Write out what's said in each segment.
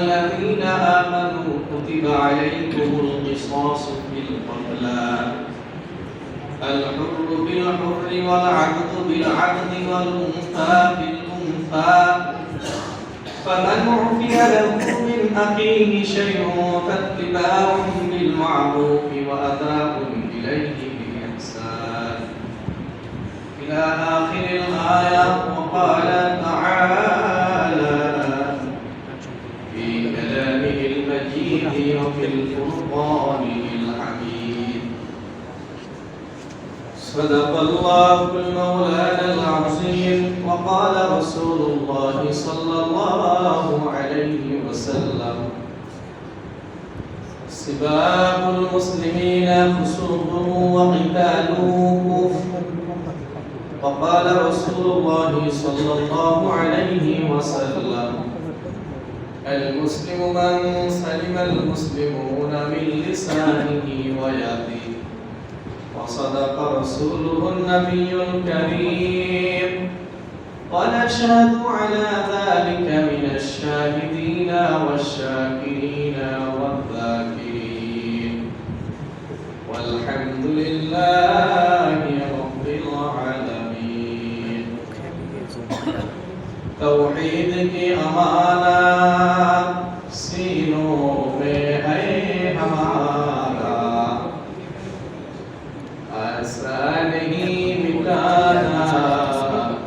الذين آمنوا كتب عليكم القصاص في القتلى. الحر بالحر والعبد بالعبد والأنثى بالأنثى. فمن عفي له من أخيه شيء فاتباع بالمعروف وأداء إليه بإحسان. إلى آخر الآية وقال تعالى في كلامه المجيد وفي الفرقانه الحميد. صدق الله المولانا العظيم وقال رسول الله صلى الله عليه وسلم. سباب المسلمين فسوق وقتالهم. كفر وقال رسول الله صلى الله عليه وسلم. المسلم من سلم المسلمون من لسانه ويده. وصدق رسوله النبي الكريم. ونشهد على ذلك من الشاهدين والشاكرين والذاكرين. والحمد لله توحید کی امانت سینوں میں ہے ہمارا ایسا نہیں مٹانا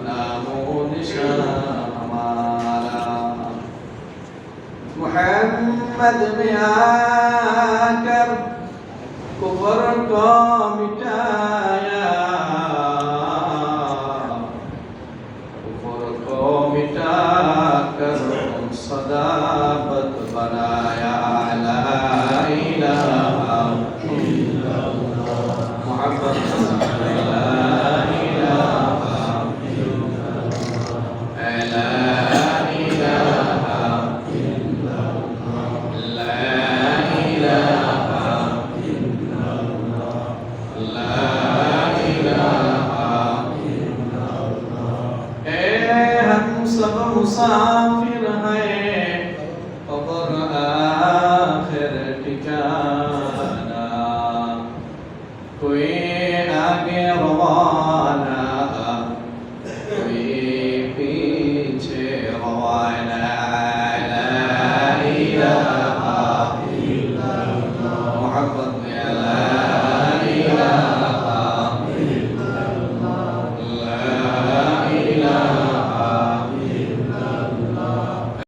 نام و نشان ہمارا محمد میں آ کر کفر کو مٹایا مٹا کر صداقت بنایا لا الہ मुसाफिर है कब्र आखिर ठिकाना कोई आगे रवाना कोई पीछे रवाना ला इलाहा इल्लल्लाह मोहब्बत में अल्लाह